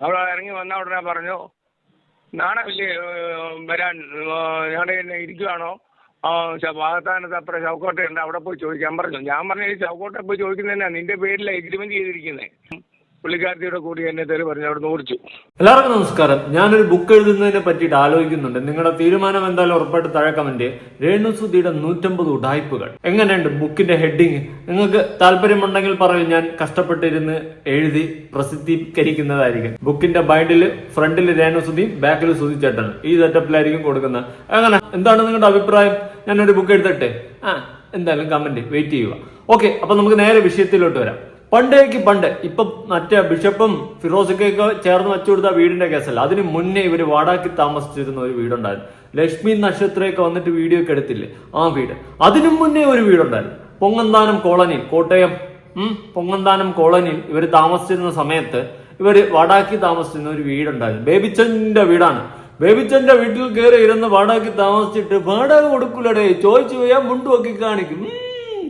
അവിടെ ഇറങ്ങി വന്ന ഉടനെ പറഞ്ഞു നാണമില്ലേ വരാൻ ഞങ്ങളുടെ തന്നെ ഇരിക്കുവാണോ? ആ വാഗത്താനത്ത് അപ്പുറം ചൗക്കോട്ടയുണ്ട് അവിടെ പോയി ചോദിക്കാൻ പറഞ്ഞു. ഞാൻ പറഞ്ഞു ഈ ചൗക്കോട്ടെ പോയി ചോദിക്കുന്നതിനാ നിന്റെ പേരിൽ എഗ്രിമെന്റ് ചെയ്തിരിക്കുന്നത് പുള്ളിക്കാരത്തിയുടെ കൂടി എന്നെ തെറി പറഞ്ഞു അവിടെ ഓടിച്ചു. എല്ലാവർക്കും നമസ്കാരം. ഞാനൊരു ബുക്ക് എഴുതുന്നതിനെ പറ്റിയിട്ട് ആലോചിക്കുന്നുണ്ട്. നിങ്ങളുടെ തീരുമാനം എന്തായാലും ഉറപ്പായിട്ട് താഴെ കമന്റ് രേണുസുതിയുടെ നൂറ്റമ്പത് ഉടായ്പകൾ. എങ്ങനെയുണ്ട് ബുക്കിന്റെ ഹെഡിങ് നിങ്ങൾക്ക് താല്പര്യമുണ്ടെങ്കിൽ പറയൂ. ഞാൻ കഷ്ടപ്പെട്ടിരുന്ന് എഴുതി പ്രസിദ്ധീകരിക്കുന്നതായിരിക്കും. ബുക്കിന്റെ ബൈൻഡിൽ ഫ്രണ്ടിൽ രേണുസുതിയും ബാക്കിൽ സുതിച്ചേട്ടൻ ഈ സെറ്റപ്പിലായിരിക്കും കൊടുക്കുന്നത്. അങ്ങനെ എന്താണ് നിങ്ങളുടെ അഭിപ്രായം? ഞാനൊരു ബുക്ക് എഴുതട്ടെ? ആ എന്തായാലും കമന്റ് വെയിറ്റ് ചെയ്യുക. ഓക്കെ അപ്പൊ നമുക്ക് നേരെ വിഷയത്തിലോട്ട് വരാം. പണ്ടേക്ക് പണ്ട് ഇപ്പൊ മറ്റേ ബിഷപ്പും ഫിറോസൊക്കെ ചേർന്ന് വെച്ചു കൊടുത്ത വീടിന്റെ കേസല്ല. അതിന് മുന്നേ ഇവർ വാടാക്കി താമസിച്ചിരുന്ന ഒരു വീടുണ്ടായിരുന്നു. ലക്ഷ്മി നക്ഷത്രയൊക്കെ വന്നിട്ട് വീഡിയോ ഒക്കെ എടുത്തില്ലേ? ആ വീട്. അതിനു മുന്നേ ഒരു വീടുണ്ടായിരുന്നു. പൊങ്ങന്താനം കോളനി കോട്ടയം പൊങ്ങന്താനം കോളനി ഇവർ താമസിച്ചിരുന്ന സമയത്ത് ഇവർ വാടാക്കി താമസിച്ചിരുന്ന ഒരു വീടുണ്ടായിരുന്നു. ബേബിച്ചന്റെ വീടാണ്. ബേബിച്ചന്റെ വീട്ടിൽ കയറി ഇരുന്ന് വാടാക്കി താമസിച്ചിട്ട് വാടക കൊടുക്കൂലടേ ചോദിച്ചു പോയാൽ മുണ്ടുമൊക്കെ കാണിക്കും.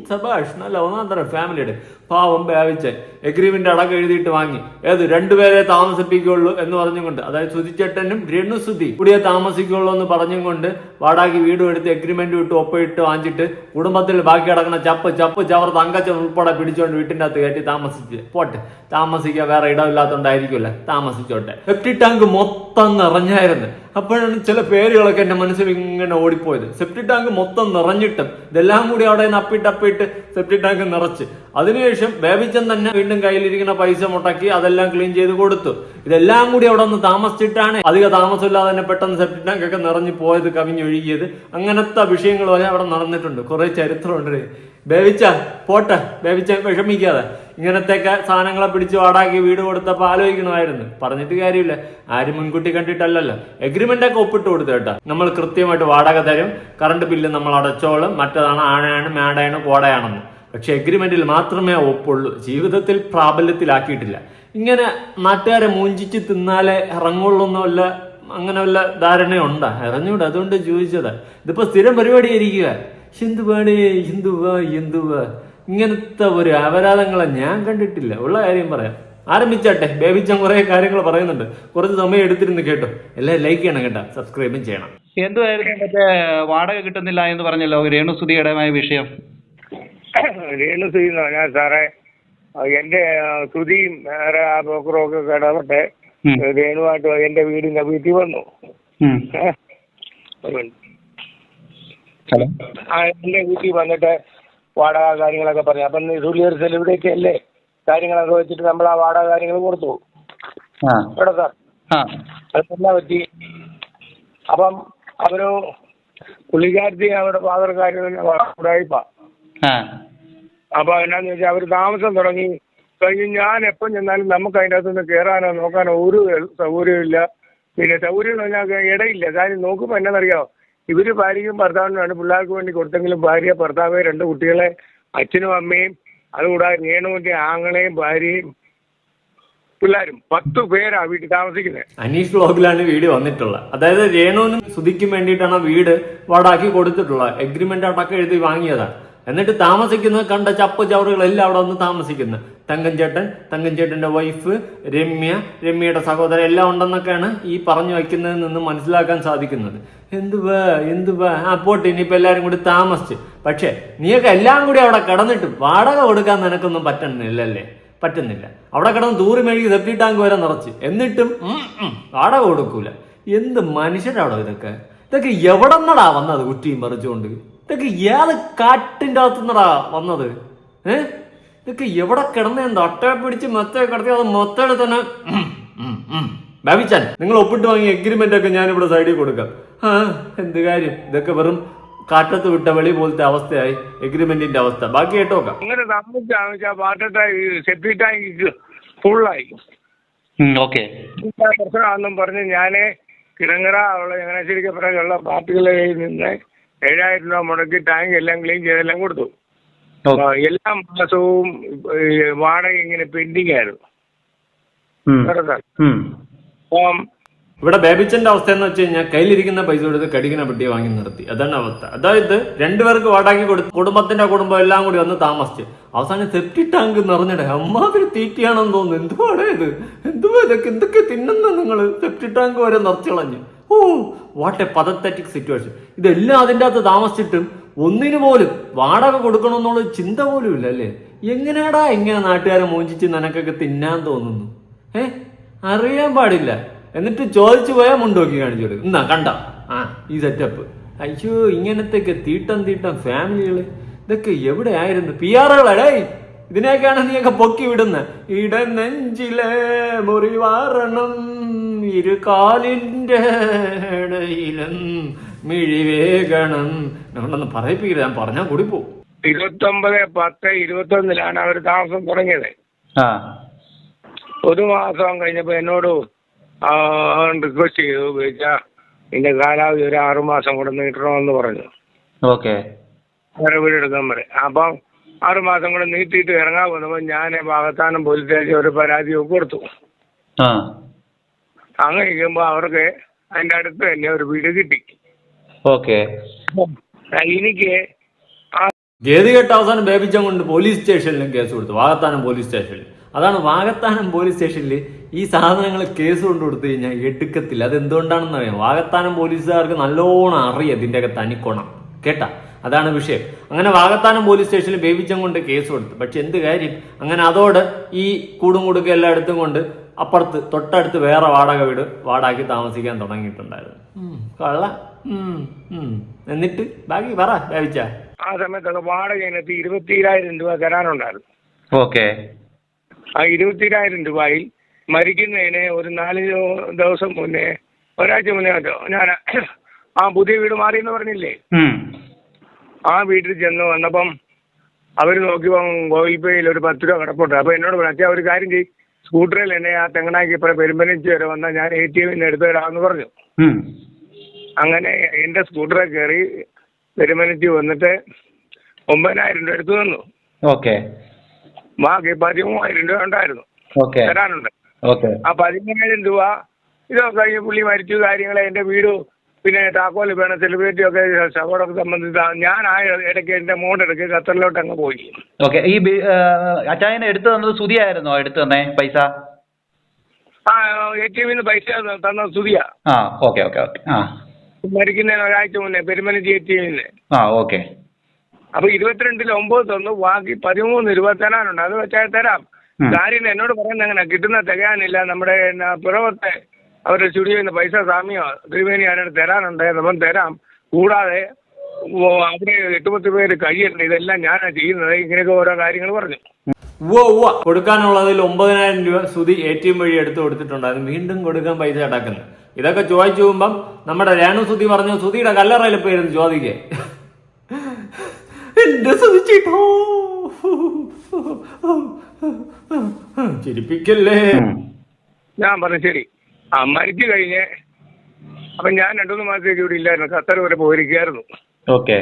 സബാഷ് നല്ല ഒന്നാം തരം ഫാമിലിയുടെ പാവം ഭാവിച്ച എഗ്രിമെന്റ് അടക്കം എഴുതിയിട്ട് വാങ്ങി. ഏത്? രണ്ടുപേരെ താമസിപ്പിക്കുള്ളൂ എന്ന് പറഞ്ഞുകൊണ്ട്. അതായത് സുധിച്ചേട്ടനും രേണുസുതി കൂടിയെ താമസിക്കുള്ളൂ എന്ന് പറഞ്ഞുകൊണ്ട് വാടാക്കി വീടും എടുത്ത് എഗ്രിമെന്റ് വിട്ട് ഒപ്പിട്ട് വാങ്ങിച്ചിട്ട് കുടുംബത്തിൽ ബാക്കി അടക്കുന്ന ചപ്പ് ചപ്പ് ചവർ തങ്കച്ചൻ ഉൾപ്പെടെ പിടിച്ചോണ്ട് വീട്ടിന്റെ അകത്ത് കയറ്റി താമസിച്ച്. പോട്ടെ. താമസിക്കാൻ വേറെ ഇടമില്ലാത്തോണ്ടായിരിക്കുമല്ലേ? താമസിച്ചോട്ടെ. സെപ്റ്റി ടാങ്ക് മൊത്തം നിറഞ്ഞായിരുന്നു. അപ്പോഴാണ് ചില പേരുകളൊക്കെ എന്റെ മനസ്സിൽ ഇങ്ങനെ ഓടിപ്പോയത്. സെപ്റ്റി ടാങ്ക് മൊത്തം നിറഞ്ഞിട്ടും ഇതെല്ലാം കൂടി അവിടെ നിന്ന് അപ്പിട്ട് അപ്പിട്ട് സെപ്റ്റി ടാങ്ക് നിറച്ച്. അതിനുശേഷം ബേബിച്ചൻ തന്നെ വീണ്ടും കയ്യിലിരിക്കുന്ന പൈസ മുടക്കി അതെല്ലാം ക്ലീൻ ചെയ്ത് കൊടുത്തു. ഇതെല്ലാം കൂടി അവിടെ ഒന്ന് താമസിച്ചിട്ടാണ് അധിക താമസമില്ലാതെ തന്നെ പെട്ടെന്ന് സെപ്റ്റിക് ടാങ്ക് ഒക്കെ നിറഞ്ഞു പോയത് കവിഞ്ഞൊഴുകിയത്. അങ്ങനത്തെ വിഷയങ്ങൾ വരെ അവിടെ നടന്നിട്ടുണ്ട്. കുറെ ചരിത്രമുണ്ട് ബേബിച്ച പോട്ടെ ബേബിച്ച വിഷമിക്കാതെ. ഇങ്ങനത്തെയൊക്കെ സാധനങ്ങളെ പിടിച്ച് വാടാക്കി വീട് കൊടുത്തപ്പോൾ ആലോചിക്കണമായിരുന്നു. പറഞ്ഞിട്ട് കാര്യമില്ല. ആരും മുൻകൂട്ടി കണ്ടിട്ടല്ലല്ലോ. എഗ്രിമെന്റ് ഒക്കെ ഒപ്പിട്ട് കൊടുത്തു കേട്ടോ. നമ്മൾ കൃത്യമായിട്ട് വാടക തരും. കറണ്ട് ബില്ല് നമ്മൾ അടച്ചോളും. മറ്റതാണ് ആണയാണ് മേടയാണ് കോടയാണെന്ന്. പക്ഷെ എഗ്രിമെന്റിൽ മാത്രമേ ഒപ്പുള്ളൂ. ജീവിതത്തിൽ പ്രാബല്യത്തിലാക്കിയിട്ടില്ല. ഇങ്ങനെ നാട്ടുകാരെ മൂഞ്ചിച്ച് തിന്നാലേ ഇറങ്ങുള്ളൂ എന്നുള്ള അങ്ങനെ വല്ല ധാരണയുണ്ട? ഇറങ്ങൂടെ അതുകൊണ്ട് ചോദിച്ചത്. ഇതിപ്പോ സ്ഥിരം പരിപാടിയായിരിക്കുക. എന്തുവാടേ ഹിന്ദുവ ഹിന്ദുവ. ഇങ്ങനത്തെ ഒരു അപരാധങ്ങളെ ഞാൻ കണ്ടിട്ടില്ല. ഉള്ള കാര്യം പറയാം. ആരംഭിച്ചാട്ടെ ബേബിച്ചൻ കുറെ കാര്യങ്ങൾ പറയുന്നുണ്ട്. കുറച്ച് സമയം എടുത്തിരുന്ന് കേട്ടോ. എല്ലാം ലൈക്ക് ചെയ്യണം കേട്ടോ. സബ്സ്ക്രൈബും ചെയ്യണം. എന്തുവായിരുന്നു മറ്റേ വാടക കിട്ടുന്നില്ല എന്ന് പറഞ്ഞല്ലോ രേണുസുതിയുടേമായ വിഷയം. രേണു സുധി എന്ന് പറഞ്ഞാൽ സാറേ എന്റെ സുധിയും വേറെ ആ ബ്രോക്കറും ഒക്കെ ഇടപെട്ട് ഉം. രേണുവായിട്ട് എന്റെ വീടിന്റെ വീട്ടിൽ വന്നു. ആ എന്റെ വീട്ടിൽ വന്നിട്ട് വാടക കാര്യങ്ങളൊക്കെ പറഞ്ഞു. അപ്പം സുലിയർ സെലിബ്രിറ്റി അല്ലേ? കാര്യങ്ങളൊക്കെ വെച്ചിട്ട് നമ്മൾ ആ വാടക കാര്യങ്ങൾ കൊടുത്തു. കേട്ടോ സാർ? അതെന്നാ പറ്റി? അപ്പം അവർ പുള്ളിക്കാരത്തി അവരുടെ ഫാദർ കാര്യം ഉടായിപ്പാ ആ. അപ്പൊ എന്നാന്ന് വെച്ചാൽ അവർ താമസം തുടങ്ങി. കഴിഞ്ഞ് ഞാൻ എപ്പം ചെന്നാലും നമുക്ക് അതിന്റെ അകത്തുനിന്ന് കയറാനോ നോക്കാനോ ഒരു സൗകര്യമില്ല പിന്നെ സൗകര്യം എന്ന് പറഞ്ഞാൽ ഇടയില്ല. കാര്യം നോക്കുമ്പോൾ എന്നാണെന്നറിയാമോ ഇവർ ഭാര്യയും ഭർത്താവിനും വേണ്ടി പിള്ളേർക്ക് വേണ്ടി കൊടുത്തെങ്കിലും ഭാര്യ ഭർത്താവ് രണ്ട് കുട്ടികളെ അച്ഛനും അമ്മയും അതുകൂടാതെ രേണുവിന്റെ ആങ്ങളെയും ഭാര്യയും പിള്ളേരും പത്ത് പേരാ വീട്ടിൽ താമസിക്കുന്നത്. അനീഷ് ബ്ലോഗിലാണ് വീട് വന്നിട്ടുള്ളത്. അതായത് രേണുവിനും സുധിക്കും വേണ്ടിയിട്ടാണ് വീട് വാടാക്കി കൊടുത്തിട്ടുള്ളത്. എഗ്രിമെന്റ് അടക്കം എഴുതി വാങ്ങിയതാണ്. എന്നിട്ട് താമസിക്കുന്നത് കണ്ട ചപ്പ് ചവറുകളെല്ലാം അവിടെ വന്ന് താമസിക്കുന്നത് തങ്കഞ്ചേട്ടൻ തങ്കൻചേട്ടന്റെ വൈഫ് രമ്യ രമ്യയുടെ സഹോദരൻ എല്ലാം ഉണ്ടെന്നൊക്കെയാണ് ഈ പറഞ്ഞു വയ്ക്കുന്നതിൽ നിന്ന് മനസ്സിലാക്കാൻ സാധിക്കുന്നത്. എന്തുവാ എന്തുവാ ആ പോട്ട് ഇനിയിപ്പോ എല്ലാരും കൂടി താമസിച്ച്. പക്ഷേ നീയൊക്കെ എല്ലാം കൂടി അവിടെ കിടന്നിട്ട് വാടക കൊടുക്കാൻ നിനക്കൊന്നും പറ്റണില്ലല്ലേ പറ്റുന്നില്ല. അവിടെ കിടന്ന് തൂറി മെഴുകി സെപ്റ്റി ടാങ്ക് വരെ നിറച്ച്. എന്നിട്ടും വാടക കൊടുക്കൂല. എന്ത് മനുഷ്യരാണോ ഇതൊക്കെ? ഇതൊക്കെ എവിടെ നിന്നടാ വന്നത് കുറ്റിയും പറിച്ചുകൊണ്ട്? ഇതൊക്കെ ഏത് കാട്ടിന്റെ അകത്തു നിന്നടാ വന്നത്. ഏ? ഇതൊക്കെ എവിടെ കിടന്നേന്താ അട്ട പിടിച്ച് മൊത്തം കിടത്തി അത് മൊത്തം തന്നെ. ബാബിച്ചാൻ നിങ്ങൾ ഒപ്പിട്ട് വാങ്ങിയ എഗ്രിമെന്റ് ഒക്കെ ഞാൻ ഞാനിവിടെ സൈഡിൽ കൊടുക്കാം. ആ എന്ത് കാര്യം? ഇതൊക്കെ വെറും കാട്ടത്ത് വിട്ട വെളി പോലത്തെ അവസ്ഥയായി. എഗ്രിമെന്റിന്റെ അവസ്ഥ. ബാക്കി കേട്ടോക്കാം അങ്ങനെ വെച്ചാൽ വാട്ടർ ടാങ്ക് സെപ്റ്റി ടാങ്ക് ഫുള്ളായി ഓക്കെ പ്രശ്നമാണെന്നും പറഞ്ഞ് ഞാൻ കിടങ്ങറ ഉള്ള ചങ്ങനാശ്ശേരിക്കപ്പുറമുള്ള പാർട്ടികളിൽ നിന്ന് ഏഴായിരം രൂപ മുടക്കി ടാങ്ക് എല്ലാം ക്ലീൻ ചെയ്തെല്ലാം കൊടുത്തു. എല്ലാ മാസവും വാടക ഇങ്ങനെ പെൻഡിങ് ആയിരുന്നു അപ്പം ഇവിടെ ബേബിച്ചന്റെ അവസ്ഥ എന്ന് വെച്ച് കഴിഞ്ഞാൽ കയ്യിലിരിക്കുന്ന പൈസ കൊടുത്ത് കടിക്കുന്ന പെട്ടി വാങ്ങി നിർത്തി. അതാണ് അവസ്ഥ. അതായത് രണ്ടുപേർക്ക് വാടാക്കി കൊടുത്ത് കുടുംബത്തിന്റെ കുടുംബം എല്ലാം കൂടി വന്ന് താമസിച്ച്. അവസാനം സെപ്റ്റി ടാങ്ക് നിറഞ്ഞിടെ അമ്മാതിരി തീറ്റിയാണെന്ന് തോന്നുന്നു. എന്തുവാടേ ഇത്? എന്തുവാ ഇതൊക്കെ? എന്തൊക്കെ തിന്നുന്ന നിങ്ങൾ സെപ്റ്റി ടാങ്ക് വരെ നിറച്ചു കളഞ്ഞു. Oh what a pathetic situation ഇതെല്ലാം അതിന്റെ അകത്ത് താമസിച്ചിട്ടും ഒന്നിനു പോലും വാടക കൊടുക്കണമെന്നുള്ള ചിന്ത പോലും ഇല്ല അല്ലേ? എങ്ങനെയാടാ എങ്ങനെ നാട്ടുകാരെ മോചിച്ച് നിനക്കൊക്കെ തിന്നാൻ തോന്നുന്നു? ഏ? അറിയാൻ പാടില്ല. എന്നിട്ട് ചോദിച്ചു പോയാൽ മുണ്ടോക്കി കാണിച്ചു കൊടുക്കും. എന്നാ കണ്ട? ആ ഈ സെറ്റപ്പ് അയ്യോ ഇങ്ങനത്തെയൊക്കെ തീട്ടം തീട്ടം ഫാമിലികൾ ഇതൊക്കെ എവിടെ ആയിരുന്നു? പി ആറുകളടേ ഇതിനെയൊക്കെയാണ് നീയൊക്കെ പൊക്കി വിടുന്നത് ഇട നെഞ്ചിലെ മുറിവാറണം. ഇരു കാലിന്റെ ഇടയിലും മിഴിവേകണം. നമ്മളൊന്ന് പറയിപ്പിക്കില്ല ഞാൻ പറഞ്ഞാൽ കൂടി പോകും ഇരുപത്തൊമ്പത് പത്ത് ഇരുപത്തൊന്നിലാണ് അവർ താമസം തുടങ്ങിയത്. ആ. ഒരു മാസം കഴിഞ്ഞപ്പോൾ എന്നോട് റിക്വസ്റ്റ് ചെയ്തു ചോദിച്ചാൽ ഇതിന്റെ കാലാവധി ഒരു ആറു മാസം കൂടെ നീട്ടണമെന്ന് പറഞ്ഞു. ഓക്കെ. വേറെ വീട് എടുക്കാൻ പറയും. അപ്പം ആറു മാസം കൂടെ നീട്ടിയിട്ട് ഇറങ്ങാൻ വന്നപ്പോൾ ഞാൻ ഭാഗത്താനം പോലീസ് സ്റ്റേഷൻ ഒരു പരാതി കൊടുത്തു. ആ. അങ്ങനെ ഇരിക്കുമ്പോൾ അവർക്ക് അതിന്റെ അടുത്ത് തന്നെ ഒരു വീട് കിട്ടി. ഓക്കെ. എനിക്ക് ഗതികെട്ട അവസാനം ബേബിച്ചൻ കൊണ്ട് പോലീസ് സ്റ്റേഷനിലും കേസ് കൊടുത്തു. വാഗത്താനം പോലീസ് സ്റ്റേഷനിൽ അതാണ് വാഗത്താനം പോലീസ് സ്റ്റേഷനിൽ ഈ സാധനങ്ങൾ കേസ് കൊണ്ട് കൊടുത്തു കഴിഞ്ഞാൽ എടുക്കത്തില്ല. അത് എന്തുകൊണ്ടാണെന്ന് അറിയാം വാഗത്താനം പോലീസുകാർക്ക് നല്ലോണം അറിയാം ഇതിന്റെയൊക്കെ തനിക്കോണം കേട്ടാ? അതാണ് വിഷയം. അങ്ങനെ വാഗത്താനം പോലീസ് സ്റ്റേഷനിൽ ബേബിച്ചൻ കൊണ്ട് കേസ് കൊടുത്തു. പക്ഷെ എന്ത് കാര്യം? അങ്ങനെ അതോട് ഈ കൂടും കൂടുക എല്ലായിടത്തും കൊണ്ട് അപ്പുറത്ത് തൊട്ടടുത്ത് വേറെ വാടക വീട് വാടാക്കി താമസിക്കാൻ തുടങ്ങിയിട്ടുണ്ടായിരുന്നു. കള്ള. എന്നിട്ട് ബാക്കി പറ വേവിച്ച. ആ സമയത്തൊക്കെ വാടക ഇനത്തിൽ ഇരുപത്തിരായിരം രൂപ തരാനുണ്ടായിരുന്നു. ഓക്കെ. ആ ഇരുപത്തിരായിരം രൂപയിൽ മരിക്കുന്നതിന് ഒരു നാല് ദിവസം മുന്നേ ഒരാഴ്ച മുന്നേ ഞാൻ ആ പുതിയ വീട് മാറി എന്ന് പറഞ്ഞില്ലേ ആ വീട്ടിൽ ചെന്ന് വന്നപ്പം അവർ നോക്കിയപ്പം ഗോകുൽ പേയിൽ ഒരു പത്ത് രൂപ കിടപ്പുണ്ട്. അപ്പോൾ എന്നോട് പറഞ്ഞു ഒരു കാര്യം ചെയ്യും. സ്കൂട്ടറിൽ എന്നെ ആ തെങ്ങണാക്കി ഇപ്പം പെരുമ്പനഞ്ച് വരെ വന്ന ഞാൻ എ ടി എമ്മിന് എടുത്തു തരാമെന്ന് പറഞ്ഞു. അങ്ങനെ എന്റെ സ്കൂട്ടറിൽ കയറി പെരുമ്പനഞ്ച് വന്നിട്ട് ഒമ്പതിനായിരം രൂപ എടുത്തു തന്നു. ഓക്കെ. ബാക്കി പതിമൂവായിരം രൂപ ഉണ്ടായിരുന്നു. തരാനുണ്ട്. ഓക്കെ. ആ പതിമൂവായിരം രൂപ ഇതൊക്കെ കഴിഞ്ഞ് പുള്ളി മരിച്ചു കാര്യങ്ങൾ എന്റെ വീട് പിന്നെ താക്കോൽ വേണം സെലിബ്രിറ്റി ഒക്കെ സഭയോടൊക്കെ സംബന്ധിച്ച ഞാൻ ആ ഇടയ്ക്ക് എന്റെ മോണ്ടെടുക്ക് ഖത്തറിലോട്ട് അങ്ങ് പോയി. ഓക്കെ. ഈ അച്ചായനെ എടുത്തു തന്നത് സുതിയായിരുന്നോ എടുത്തു തന്നേ പൈസ? ആ എ ടി എമ്മിൽ നിന്ന് പൈസ തന്ന സുതിയ ആ ഓക്കെ ഓക്കെ ഓക്കെ. ആ. മരിക്കുന്നതിന് ഒരാഴ്ച മുന്നേ പെരുമനജി എ ടി എമ്മിൽ ആ ഓക്കെ. അപ്പൊ ഇരുപത്തിരണ്ടിൽ ഒമ്പത് തന്നു ബാക്കി പതിമൂന്ന് രൂപ തരാനുണ്ട് അത് വെച്ചാൽ തരാം. കാര്യം എന്നോട് പറയുന്നത് അങ്ങനെ കിട്ടുന്ന തികയാനില്ല. നമ്മുടെ പിറവത്തെ അവരുടെ സ്റ്റുഡിയോയിൽ നിന്ന് പൈസ സാമ്യോ ത്രിവേണി ആരോട് തരാനുണ്ട് നമ്മൾ തരാം. കൂടാതെ ഓ, അവിടെ എട്ടുപത്ത് പേര് കഴിയുന്നുണ്ട് ഇതെല്ലാം ഞാനാണ് ചെയ്യുന്നത്. ഇങ്ങനെയൊക്കെ ഓരോ കാര്യങ്ങൾ പറഞ്ഞു. ഉവ്വ ഉവ്വ കൊടുക്കാനുള്ളതിൽ ഒമ്പതിനായിരം രൂപ സുതി എ ടി എം വഴി എടുത്തു കൊടുത്തിട്ടുണ്ടായിരുന്നു. വീണ്ടും കൊടുക്കാൻ പൈസ അടക്കുന്നത് ഇതൊക്കെ ചോദിച്ചു പോകുമ്പം നമ്മുടെ രേണു സുതി പറഞ്ഞു സുതിയുടെ കല്ലറയിൽ പോയിരുന്നു ചോദിക്കേ. എന്റെ സുതിച്ചിട്ടോ ചിരിപ്പിക്കല്ലേ? ഞാൻ പറഞ്ഞു ശരി. ആ മരിച്ചു കഴിഞ്ഞ് അപ്പം ഞാൻ രണ്ടുമൂന്ന് മാസത്തേക്ക് ഇവിടെ ഇല്ലായിരുന്നു. ഖത്തർ വരെ പോയിരിക്കുകയായിരുന്നു. ഓക്കെ.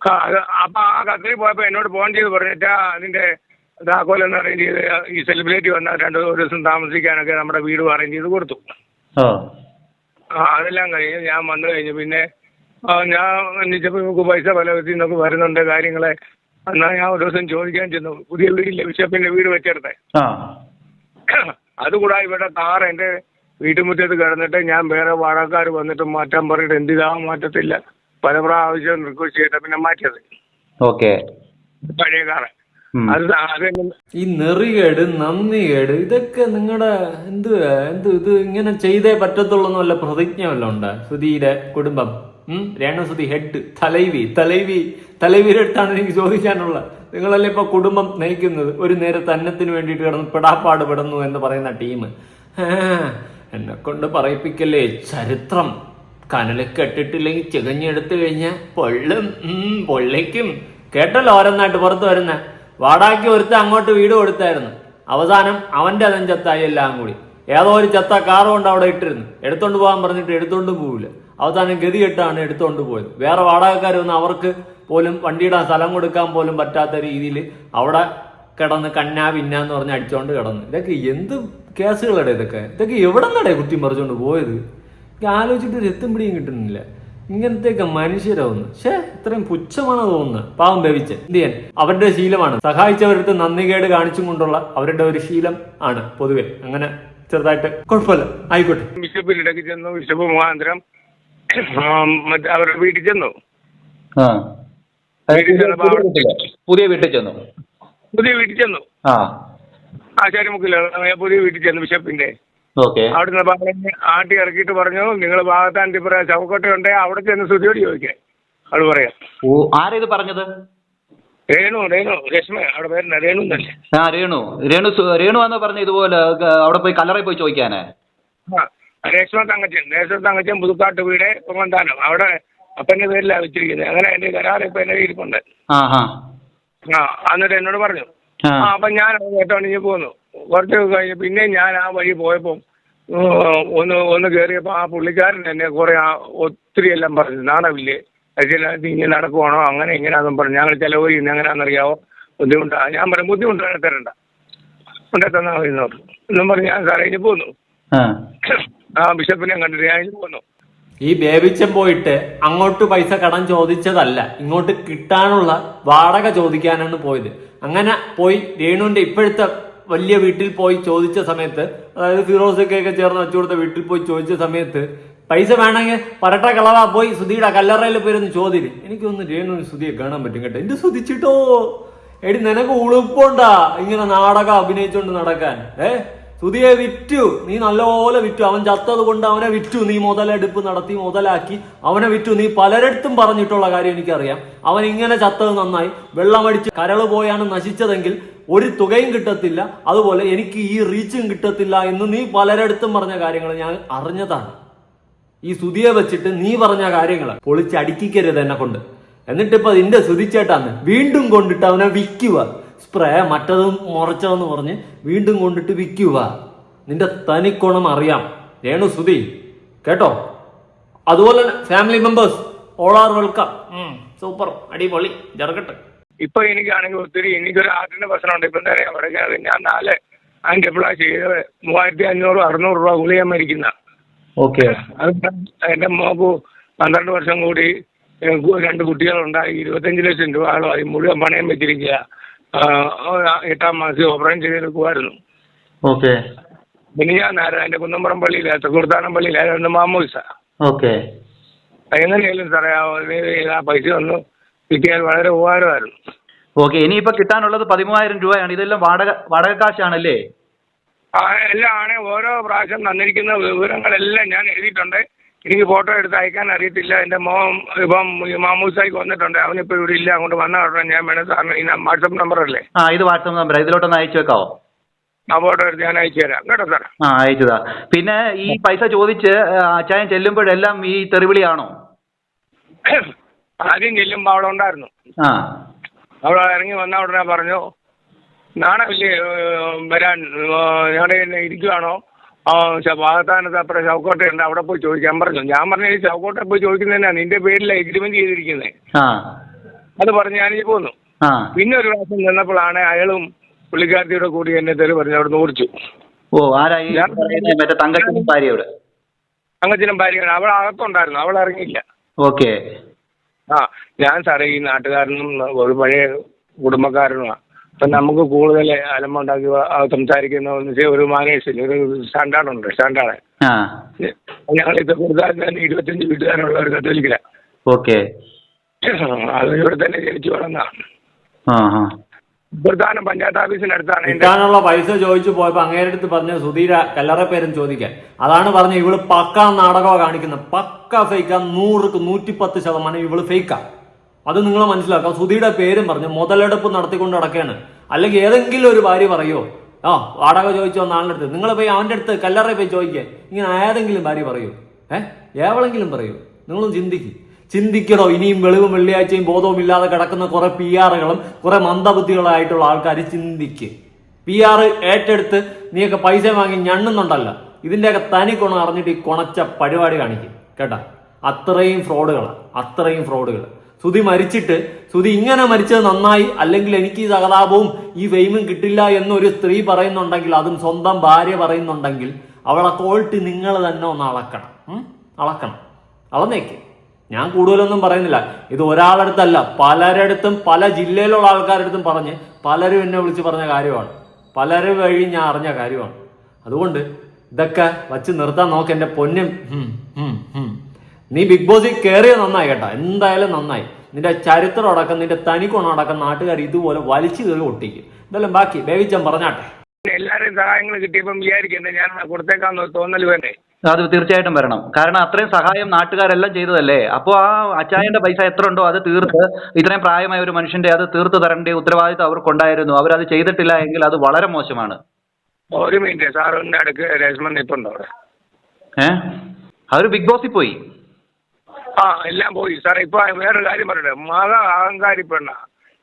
ആ അത് അപ്പം ആ ഖത്തറിൽ പോയപ്പോൾ എന്നോട് ഫോൺ ചെയ്ത് പറഞ്ഞിട്ടാ അതിന്റെ എന്ന് അറേഞ്ച് ചെയ്ത് ഈ സെലിബ്രിറ്റി വന്നാൽ രണ്ട് ഒരു ദിവസം താമസിക്കാനൊക്കെ നമ്മുടെ വീട് അറേഞ്ച് ചെയ്ത് കൊടുത്തു. ആ. അതെല്ലാം കഴിഞ്ഞ് ഞാൻ വന്നു കഴിഞ്ഞു പിന്നെ ആ, ഞാൻ അന്വേഷിച്ചപ്പോൾ നമുക്ക് പൈസ പല വിധത്തിൽ നിന്നൊക്കെ വരുന്നുണ്ട് കാര്യങ്ങളെ. എന്നാൽ ഞാൻ ഒരു ദിവസം ചോദിക്കാൻ ചെന്നു പുതിയ വീട് ലഭിച്ച പിന്നെ വീട് വെച്ചെടുത്തേ. അതുകൂടാതെ ഇവിടെ കാർ എന്റെ വീട്ടുമുറ്റത്ത് കിടന്നിട്ട് ഞാൻ വേറെ വാടകക്കാർ വന്നിട്ട് മാറ്റാൻ പറഞ്ഞിട്ട് എന്തിനാ മാറ്റത്തില്ല? പല പ്രാവശ്യം റിക്വസ്റ്റ് ചെയ്തിട്ട് പിന്നെ മാറ്റിയത്. ഓക്കെ. പഴയ കാറ് അത് ഈ നെറികേട് നന്ദികേട് ഇതൊക്കെ നിങ്ങളുടെ എന്ത് എന്ത് ഇത് ഇങ്ങനെ ചെയ്തേ പറ്റത്തുള്ളൂ എന്നുള്ള പ്രതിജ്ഞ വല്ലതും ഉണ്ട്? സുധീരെ കുടുംബം? ഉം? രേണു സുധി ഹെഡ് തലൈവി തലൈവി തലൈവിയുടെ അടുത്താണ് എനിക്ക് ചോദിക്കാനുള്ളത്. നിങ്ങളല്ലേ ഇപ്പൊ കുടുംബം നയിക്കുന്നത്? ഒരു നേരത്തെ അന്നത്തിന് വേണ്ടിയിട്ട് കിടന്ന് പെടാപ്പാട് പെടുന്നു എന്ന് പറയുന്ന ടീം. എന്നെ കൊണ്ട് പറയിപ്പിക്കല്ലേ? ചരിത്രം. കനലൊക്കെ ഇട്ടിട്ടില്ലെങ്കിൽ ചികഞ്ഞെടുത്തു കഴിഞ്ഞാൽ പൊള്ളും പൊള്ളിക്കും. കേട്ടല്ലോ ഓരോന്നായിട്ട് പുറത്ത് വരുന്ന. വാടാക്കി ഒരുത്ത അങ്ങോട്ട് വീട് കൊടുത്തായിരുന്നു. അവസാനം അവന്റെ നെഞ്ചത്തായി എല്ലാം കൂടി. ഏതോ ഒരു ചത്ത കാർ കൊണ്ട് അവിടെ ഇട്ടിരുന്നു. എടുത്തോണ്ട് പോകാൻ പറഞ്ഞിട്ട് എടുത്തോണ്ട് പോവില്ല. അവസാനം ഗതി കെട്ടാണ് എടുത്തോണ്ട് പോയത്. വേറെ വാടകക്കാർ വന്ന് അവർക്ക് പോലും വണ്ടിയിടാൻ സ്ഥലം കൊടുക്കാൻ പോലും പറ്റാത്ത രീതിയിൽ അവിടെ കിടന്ന് കന്നാ പിന്നാന്ന് പറഞ്ഞ് അടിച്ചോണ്ട് കിടന്ന്. ഇതൊക്കെ എന്ത് കേസുകളടെ ഇതൊക്കെ? ഇതൊക്കെ എവിടെ നിന്നടേ കുറ്റി മറിച്ചോണ്ട് പോയത്? ആലോചിച്ചിട്ട് ഒരു എത്തും പിടിയും കിട്ടുന്നില്ല. ഇങ്ങനത്തെയൊക്കെ മനുഷ്യരാവുന്നു പക്ഷേ ഇത്രയും പുച്ഛമാണ് തോന്നുന്നത്? പാവം ഭവിച്ച് എന്ത് ചെയ്യാൻ അവരുടെ ശീലമാണ്. സഹായിച്ചവരടുത്ത് നന്ദികേട് കാണിച്ചും കൊണ്ടുള്ള അവരുടെ ഒരു ശീലം ആണ് പൊതുവെ. അങ്ങനെ ചെറുതായിട്ട് കുഴപ്പമില്ല. ആയിക്കോട്ടെ. ബിഷപ്പിന്റെ ഇടയ്ക്ക് ചെന്നു ബിഷപ്പ് മുഖാന്തരം മറ്റേ അവരുടെ വീട്ടിൽ ചെന്നു. ആ. വീട്ടിൽ ചെന്നപ്പോ പുതിയ അവിടെ- വീട്ടിൽ പുതിയ വീട്ടിൽ ചെന്നു? പുതിയ വീട്ടിൽ ചെന്നു. ആ. ആശാരിമുക്കില്ല പുതിയ വീട്ടിൽ ചെന്നു ബിഷപ്പിന്റെ. ഓക്കെ. അവിടുന്ന് പറഞ്ഞ് ആട്ടി ഇറക്കിയിട്ട് പറഞ്ഞു നിങ്ങൾ ഭാഗത്താൻ തിപ്പുറ ഉണ്ടേ അവിടെ ചെന്ന് സ്തുതിയോട് ചോദിക്കാൻ അവൾ പറയാം. ഓ ആരാ ഇത് പറഞ്ഞത്? രേണു രേണു രശ്മ അവിടെ പേരുന്ന രേണു ആ രേണു. രേണു സു- രേണു എന്ന് പറഞ്ഞ ഇതുപോലെ ക- അവിടെ പോയി കല്ലറയിൽ പോയി ചോദിക്കാനേ? ആ. രേഷ്മ തങ്കച്ചൻ രേഷ്മ തങ്കച്ചൻ പുതുക്കാട്ട് വീട് പൊങ്ങന്താനം അവിടെ അപ്പന്റെ പേരിലാണ് വെച്ചിരിക്കുന്നത് അങ്ങനെ എന്റെ കരാർ ഇപ്പം എന്റെ ഇരിപ്പുണ്ട് ആ എന്നിട്ട് എന്നോട് പറഞ്ഞു ആ. അപ്പം ഞാൻ കേട്ടോണ്ടിഞ്ഞ് പോന്നു. കുറച്ച് കഴിഞ്ഞ് പിന്നെ ഞാൻ ആ വഴി പോയപ്പോൾ ഒന്ന് ഒന്ന് കയറിയപ്പോൾ ആ പുള്ളിക്കാരൻ എന്നെ കുറേ ആ ഒത്തിരി എല്ലാം പറഞ്ഞു. നാണമില്ലേ? അതിനകത്ത് ഇങ്ങനെ നടക്കുവാണോ? അങ്ങനെ ഇങ്ങനെയാണെന്നും പറഞ്ഞു. ഞങ്ങൾ ചിലവ് ചെയ്യുന്നത് എങ്ങനെയാണെന്നറിയാവോ ബുദ്ധിമുട്ടാണ് ഞാൻ പറഞ്ഞു ബുദ്ധിമുട്ടാണ് തരണ്ട കൊണ്ടേ തന്നാൽ മതി എന്നും പറഞ്ഞ്. ഞാൻ സാറേ ഇനി പോന്നു ആ ബിഷപ്പിനെ കണ്ടിട്ട് പോന്നു. ഈ ബേബിച്ചൻ പോയിട്ട് അങ്ങോട്ട് പൈസ കടം ചോദിച്ചതല്ല ഇങ്ങോട്ട് കിട്ടാനുള്ള വാടക ചോദിക്കാനാണ് പോയത്. അങ്ങനെ പോയി രേണുവിന്റെ ഇപ്പോഴത്തെ വലിയ വീട്ടിൽ പോയി ചോദിച്ച സമയത്ത് അതായത് ഫിറോസൊക്കെ ചേർന്ന് വെച്ചു കൊടുത്ത വീട്ടിൽ പോയി ചോദിച്ച സമയത്ത് പൈസ വേണമെങ്കിൽ പരട്ട കളവാ പോയി സുധിയുടെ കല്ലറയിൽ പോയിരുന്നു ചോദിച്ചു എനിക്കൊന്ന് രേണുവിന് സുധിയെ കാണാൻ പറ്റും കേട്ടോ. എന്റെ സുധിച്ചിട്ടോ? എടി നിനക്ക് ഉളുപ്പുണ്ടാ ഇങ്ങനെ നാടകം അഭിനയിച്ചുകൊണ്ട് നടക്കാൻ. ഏ? സുധിയെ വിറ്റു. നീ നല്ലപോലെ വിറ്റു. അവൻ ചത്തത് കൊണ്ട് അവനെ വിറ്റു. നീ മുതലെടുപ്പ് നടത്തി മുതലാക്കി അവനെ വിറ്റു. നീ പലരിടത്തും പറഞ്ഞിട്ടുള്ള കാര്യം എനിക്കറിയാം. അവൻ ഇങ്ങനെ ചത്തത് നന്നായി. വെള്ളമടിച്ച് കരൾ പോയാണ് നശിച്ചതെങ്കിൽ ഒരു തുകയും കിട്ടത്തില്ല. അതുപോലെ എനിക്ക് ഈ റീച്ചും കിട്ടത്തില്ല എന്ന് നീ പലരിടത്തും പറഞ്ഞ കാര്യങ്ങൾ ഞാൻ അറിഞ്ഞതാണ്. ഈ സുതിയെ വെച്ചിട്ട് നീ പറഞ്ഞ കാര്യങ്ങൾ പൊളിച്ചടിക്കരുത് എന്നെ കൊണ്ട്. എന്നിട്ടിപ്പോ നിന്റെ സുതിച്ചേട്ടാന്ന് വീണ്ടും കൊണ്ടിട്ട് അവനെ വിൽക്കുക. സ്പ്രേ മറ്റതും മുറച്ചതെന്ന് പറഞ്ഞ് വീണ്ടും കൊണ്ടിട്ട് വിൽക്കുക. നിന്റെ തനിക്കോണം അറിയാം. രേണു സുതി കേട്ടോ? അതുപോലെ തന്നെ family members all are welcome super അടിപൊളി ജറക്കട്ടെ ഇപ്പൊ എനിക്കാണെങ്കിൽ ഒത്തിരി എനിക്കൊരു ഹാർട്ടിന്റെ പ്രശ്നമുണ്ട്. ഇപ്പം എന്താ പറയാ അവിടെ ഞാൻ നാല് ആന്റിപ്ലാ ചെയ്ത് മൂവായിരത്തി അഞ്ഞൂറ് അറുന്നൂറ് രൂപ ഗുളിക മരിക്കുന്ന ഓക്കെ. അത് എന്റെ മോക്ക് പന്ത്രണ്ട് വർഷം കൂടി രണ്ട് കുട്ടികളുണ്ടായി. ഇരുപത്തഞ്ച് ലക്ഷം രൂപ ആളായി. മുഴുവൻ പണയം വെച്ചിരിക്കുക. എട്ടാം മാസം ഓപ്പറേഷൻ ചെയ്തെടുക്കുമായിരുന്നു ഓക്കെ. നേരം എന്റെ കുന്നമ്പുറം പള്ളിയിലെ തൃക്കുർത്താനം പള്ളിയിൽ രണ്ട് മാമോയിസ. ഓക്കെ. എങ്ങനെയായാലും സാറേ ആ പൈസ ഒന്ന് കിട്ടിയാൽ വളരെ ഉപകാരമായിരുന്നു. ഓക്കെ ഇനിയിപ്പോ കിട്ടാനുള്ളത് പതിമൂവായിരം രൂപയാണ്. ഇതെല്ലാം വാടക വാടക കാശാണല്ലേ? ആ എല്ലാം ആണ്. ഓരോ പ്രാവശ്യം തന്നിരിക്കുന്ന വിവരങ്ങളെല്ലാം ഞാൻ എഴുതിയിട്ടുണ്ട്. എനിക്ക് ഫോട്ടോ എടുത്ത് അയക്കാൻ അറിയത്തില്ല. എന്റെ മോൻ ഇപ്പം മാമൂസായി മാമൂസായിക്ക് വന്നിട്ടുണ്ട്. അവനിപ്പോൾ ഇവിടെ ഇല്ല. അങ്ങോട്ട് വന്ന ഉടനെ ഞാൻ വേണം സാറിന് ഈ വാട്സപ്പ് നമ്പർ അല്ലേ? ആ ഇത് വാട്സപ്പ് നമ്പർ ഇതിലോട്ടൊന്ന് അയച്ചു വെക്കാവോ? ആ ഫോട്ടോ എടുത്ത് ഞാൻ അയച്ചു തരാം. കേട്ടോ സാർ ആ അയച്ചതാ പിന്നെ ഈ പൈസ ചോദിച്ച് അച്ഛായൻ അച്ചായൻ ചെല്ലുമ്പോഴെല്ലാം ഈ തെറിവിളിയാണോ? ആദ്യം ചെല്ലുമ്പോൾ അവിടെ ഉണ്ടായിരുന്നു. ആ. അവിടെ ഇറങ്ങി വന്ന ഉടനെ പറഞ്ഞു നാണമില്ലേ വരാൻ? ഞങ്ങളുടെ ഇരിക്കുവാണോ? ആ ഭാഗത്താനത്ത് അപ്പുറം ചൗക്കോട്ടയുണ്ട് അവിടെ പോയി ചോദിക്കാൻ പറഞ്ഞു. ഞാൻ പറഞ്ഞു ഈ ചൗക്കോട്ടെ പോയി ചോദിക്കുന്നതന്നെ നിന്റെ പേരിലാണ് എഗ്രിമെന്റ് ചെയ്തിരിക്കുന്നത് അത് പറഞ്ഞ് ഞാനിത് പോന്നു. പിന്നെ ഒരു പ്രാവശ്യം ചെന്നപ്പോഴാണ് അയാളും പുള്ളിക്കാർത്തിയുടെ കൂടി എന്നെ തെറി പറഞ്ഞ് അവിടെ നിന്ന് ഓടിച്ചു. ഓ ആരാ ഈ പറയുന്ന മറ്റേ തങ്കച്ചനും ഭാര്യയോട്? അവൾ അകത്തുണ്ടായിരുന്നു. അവൾ ഇറങ്ങിയില്ല. ഓക്കെ. ആ ഞാൻ സാറേ ഈ നാട്ടുകാരനും ഒരു പഴയ കുടുംബക്കാരനുമാണ് അപ്പം നമുക്ക് കൂടുതൽ അലമ്പുണ്ടാക്കി സംസാരിക്കുന്ന ഒരു മാനേഴ്സിൽ ഒരു സ്റ്റാൻഡേർഡുണ്ട് സ്റ്റാൻഡേർഡ്. ആ. ഞങ്ങൾ ഇത് കൊടുത്താൽ തന്നെ ഇരുപത്തഞ്ച് വീട്ടുകാരുള്ള ഒരു കത്തോലിക്കല ഓക്കെ. അത് ഇവിടെ തന്നെ ജനിച്ചു വളർന്ന ആ ആ. പ്രധാന പഞ്ചായത്ത് ഓഫീസിനടുത്താണ് കിട്ടാനുള്ള പൈസ ചോദിച്ചു പോയപ്പോ അങ്ങേരുടെ അടുത്ത് പറഞ്ഞ സുധീര കല്ലറ പേരും ചോദിക്കാൻ. അതാണ് പറഞ്ഞ ഇവൾ പക്ക നാടകമാണ് കാണിക്കുന്നത്. പക്ക ഫേക്ക നൂറുക്ക് നൂറ്റിപ്പത്ത് ശതമാനം ഇവൾ ഫേക്കാ അത് നിങ്ങൾ മനസ്സിലാക്കാം. സുധിയുടെ പേരും പറഞ്ഞ് മുതലെടുപ്പ് നടത്തിക്കൊണ്ട് നടക്കുകയാണ് അല്ലെങ്കിൽ ഏതെങ്കിലും ഒരു ഭാര്യ പറയോ ആ വാടക ചോദിച്ചോ നാളിന്റെ അടുത്ത് നിങ്ങൾ പോയി അവന്റെ അടുത്ത് കല്ലറ പോയി ചോദിക്കുക ഇങ്ങനെ ഏതെങ്കിലും ഭാര്യ പറയൂ? ഏ? ഏവളെങ്കിലും പറയൂ? നിങ്ങളും ചിന്തിക്കും. ചിന്തിക്കണോ? ഇനിയും വെളിവും വെള്ളിയാഴ്ചയും ബോധവും ഇല്ലാതെ കിടക്കുന്ന കുറെ പി ആറുകളും കുറെ മന്ദബുദ്ധികളായിട്ടുള്ള ആൾക്കാർ ചിന്തിക്ക്. പി ആർ ഏറ്റെടുത്ത് നീയൊക്കെ പൈസ വാങ്ങി ഞണ്ണുന്നുണ്ടല്ല. ഇതിന്റെയൊക്കെ തനി കുണം അറിഞ്ഞിട്ട് ഈ കുണച്ച പരിപാടി കാണിക്കും. കേട്ടാ? അത്രയും ഫ്രോഡുകളാണ് അത്രയും ഫ്രോഡുകൾ സുധി മരിച്ചിട്ട് സുധി ഇങ്ങനെ മരിച്ചത് നന്നായി അല്ലെങ്കിൽ എനിക്ക് ഈ സഹതാപവും ഈ ഫെയിമും കിട്ടില്ല എന്നൊരു സ്ത്രീ പറയുന്നുണ്ടെങ്കിൽ അതും സ്വന്തം ഭാര്യ പറയുന്നുണ്ടെങ്കിൽ അവളെ ക്വാളിറ്റി നിങ്ങൾ തന്നെ ഒന്ന് അളക്കണം. അളക്കണം. അളന്നേക്ക്. ഞാൻ കൂടുതലൊന്നും പറയുന്നില്ല. ഇത് ഒരാളടുത്തല്ല പലരടുത്തും പല ജില്ലയിലുള്ള ആൾക്കാരടുത്തും പറഞ്ഞ് പലരും എന്നെ വിളിച്ച് പറഞ്ഞ കാര്യമാണ്. പലരും വഴി ഞാൻ അറിഞ്ഞ കാര്യമാണ്. അതുകൊണ്ട് ഇതൊക്കെ വച്ച് നിർത്താൻ നോക്ക് എന്റെ പൊന്നും. നീ ബിഗ് ബോസിൽ കയറിയ നന്നായി കേട്ടോ. എന്തായാലും നന്നായി. നിന്റെ ചരിത്രം അടക്കം നിന്റെ തനിക്കുണം അടക്കം നാട്ടുകാർ ഇതുപോലെ വലിച്ചു കയറി ഒട്ടിക്കും. ഇതെല്ലാം ബാക്കി ബേവിച്ചൻ പറഞ്ഞാട്ടെ. എല്ലാവരെയും സഹായങ്ങൾ കിട്ടിയപ്പം വിചാരിക്കുന്നത് ഞാൻ കൊടുത്തേക്കാന്ന് തോന്നൽ വേണ്ടേ അത് തീർച്ചയായിട്ടും വരണം. കാരണം അത്രയും സഹായം നാട്ടുകാരെല്ലാം ചെയ്തതല്ലേ? അപ്പോൾ ആ അച്ചായന്റെ പൈസ എത്ര ഉണ്ടോ അത് തീർത്ത് ഇത്രയും പ്രായമായ ഒരു മനുഷ്യന്റെ അത് തീർത്ത് തരേണ്ട ഉത്തരവാദിത്വം അവർക്കുണ്ടായിരുന്നു. അവരത് ചെയ്തിട്ടില്ല എങ്കിൽ അത് വളരെ മോശമാണ്. ഒരു മിനിറ്റ് സാറിന്റെ അടുക്ക് രശ്മൻ നിപ്പുണ്ടോ അവിടെ? ഏഹ് അവർ ബിഗ് ബോസിൽ പോയി. ആ എല്ലാം പോയി. സാറേ ഇപ്പൊ വേറൊരു കാര്യം പറയട്ടെ. മഹാ അഹങ്കാരി പെണ്ണ.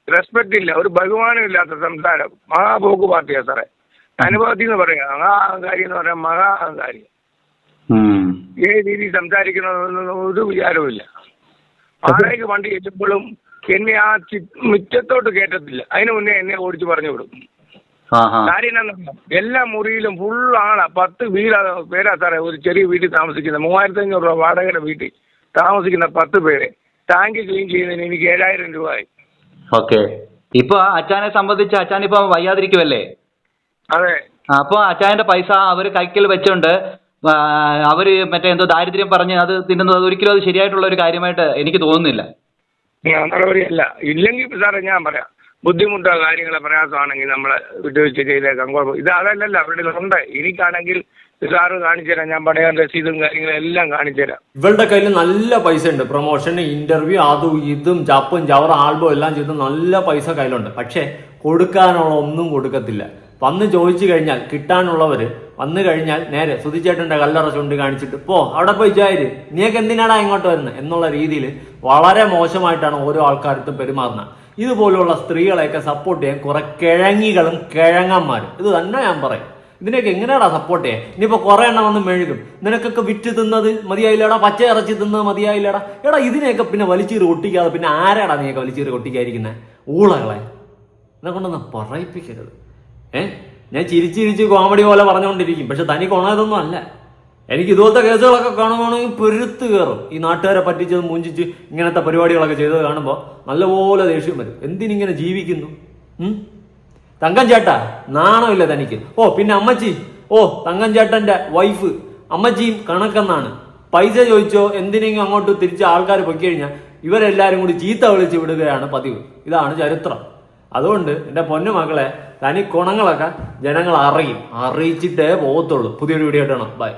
റെസ്പെക്ട് ഇല്ല. ഒരു ബഹുമാനം ഇല്ലാത്ത സംസാരം. മഹാപോക്ക് പാർട്ടിയാ സാറേ. അനുഭവത്തിൽ നിന്ന് പറയാം. മഹാ അഹങ്കാരി എന്ന് പറയാം മഹാ അഹങ്കാരി. ഏത് രീതി സംസാരിക്കണമെന്നൊന്നും ഒരു വിചാരവുമില്ല. ആരേക്ക് വണ്ടി ചെല്ലുമ്പോഴും എന്നെ ആ ചി- മുറ്റത്തോട്ട് കയറ്റത്തില്ല. അതിനു മുന്നേ എന്നെ ഓടിച്ചു പറഞ്ഞു വിടും. കാര്യം എല്ലാ മുറിയിലും ഫുൾ ആളാ. പത്ത് വീടാ. പേരാ സാറേ. ഒരു ചെറിയ വീട്ടിൽ താമസിക്കുന്നത് മൂവായിരത്തി അഞ്ഞൂറ് രൂപ വാടകയുടെ വീട്ടിൽ. താമസിക്കുന്ന പത്ത് പേരെ. ടാങ്ക് ക്ലീൻ ചെയ്യുന്നതിന് എനിക്ക് ഏഴായിരം രൂപയായി. ഓക്കെ. ഇപ്പൊ അച്ചാനെ സംബന്ധിച്ച് അച്ചാൻ ഇപ്പൊ വയ്യാതിരിക്കുമല്ലേ അതെ. അപ്പൊ അച്ഛന്റെ പൈസ അവർ കൈക്കൽ വെച്ചോണ്ട് അവർ മറ്റേ എന്തോ ദാരിദ്ര്യം പറഞ്ഞ് അത് തിന്നുന്നത് അത് ഒരിക്കലും അത് ശരിയായിട്ടുള്ള ഒരു കാര്യമായിട്ട് എനിക്ക് തോന്നുന്നില്ല. നടപടിയല്ല. ഇല്ലെങ്കിൽ സാറേ ഞാൻ പറയാം. ബുദ്ധിമുട്ടോ കാര്യങ്ങളോ പ്രയാസമാണെങ്കിൽ നമ്മളെ വിട്ടുവീഴ്ച ചെയ്തേക്കാം. കുഴപ്പം ഇത് അതല്ലല്ലോ അവരുടെ ഉണ്ട് എനിക്കാണെങ്കിൽ സാറ് കാണിച്ചു തരാം. ഞാൻ പടയാൻ രസീതും കാര്യങ്ങളും എല്ലാം കാണിച്ചു തരാം. ഇവളുടെ കയ്യിൽ നല്ല പൈസ ഉണ്ട്. പ്രൊമോഷൻ ഇന്റർവ്യൂ അതും ഇതും ചപ്പും ചവറ ആൽബം എല്ലാം ചെയ്ത് നല്ല പൈസ കയ്യിലുണ്ട്. പക്ഷേ കൊടുക്കാനുള്ള ഒന്നും കൊടുക്കത്തില്ല. വന്ന് ചോദിച്ചു കഴിഞ്ഞാൽ കിട്ടാനുള്ളവര് വന്നു കഴിഞ്ഞാൽ നേരെ സുധിച്ചേട്ടന്റെ കല്ലറ ചുണ്ട് കാണിച്ചിട്ട് പോ അവിടെ പോയി ചായര്. നീക്ക് എന്തിനാടാ ഇങ്ങോട്ട് വരുന്നത് എന്നുള്ള രീതിയിൽ വളരെ മോശമായിട്ടാണ് ഓരോ ആൾക്കാർക്കും പെരുമാറുന്നത്. ഇതുപോലുള്ള സ്ത്രീകളെയൊക്കെ സപ്പോർട്ട് ചെയ്യാൻ കുറെ കിഴങ്ങികളും കിഴങ്ങന്മാരും. ഇത് തന്നെ ഞാൻ പറയും. ഇതിനൊക്കെ എങ്ങനെയാടാ സപ്പോർട്ട് ചെയ്യാൻ ഇനിയിപ്പോ കുറെ എണ്ണം വന്ന് മെഴുകും. നിനക്കൊക്കെ വിറ്റ് തിന്നത് മതിയായില്ലടാ? പച്ച ഇറച്ചി തിന്നത് മതിയായില്ലടാ? എടാ ഇതിനെയൊക്കെ പിന്നെ വലിച്ചീറ് ഒട്ടിക്കാതെ പിന്നെ ആരാടാ നീയൊക്കെ വലിച്ചീറ് ഒട്ടിക്കാതിരിക്കുന്നത് ഊളകളെ. എന്നെ കൊണ്ടൊന്ന് പറയിപ്പിക്കരുത്. ഏ? ഞാൻ ചിരിച്ചിരിച്ച് കോമഡി പോലെ പറഞ്ഞുകൊണ്ടിരിക്കും. പക്ഷെ തനിക്ക് ഉണതൊന്നും അല്ല. എനിക്ക് ഇതുപോലത്തെ കേസുകളൊക്കെ കാണുവാണെങ്കിൽ പെരുത്ത് കയറും. ഈ നാട്ടുകാരെ പറ്റിച്ചത് മുഞ്ചിച്ച് ഇങ്ങനത്തെ പരിപാടികളൊക്കെ ചെയ്തത് കാണുമ്പോൾ നല്ലപോലെ ദേഷ്യം വരും. എന്തിനിങ്ങനെ ജീവിക്കുന്നു? തങ്കം ചേട്ടാ നാണമില്ല തനിക്ക്. ഓ പിന്നെ അമ്മച്ചി. ഓ തങ്കം ചേട്ടന്റെ വൈഫ്. അമ്മച്ചിയും കണക്കെന്നാണ്. പൈസ ചോദിച്ചോ എന്തിനെങ്കിലും അങ്ങോട്ട് തിരിച്ച് ആൾക്കാർ പൊക്കി കഴിഞ്ഞാൽ ഇവരെല്ലാരും കൂടി ചീത്ത വിളിച്ച് വിടുകയാണ് പതിവ്. ഇതാണ് ചരിത്രം. അതുകൊണ്ട് എന്റെ പൊന്നു മക്കളെ തനി ഗുണങ്ങളൊക്കെ ജനങ്ങൾ അറിയും. അറിയിച്ചിട്ടേ പോകത്തുള്ളൂ. പുതിയൊരു വീഡിയോ ഇട്ടണം ബൈ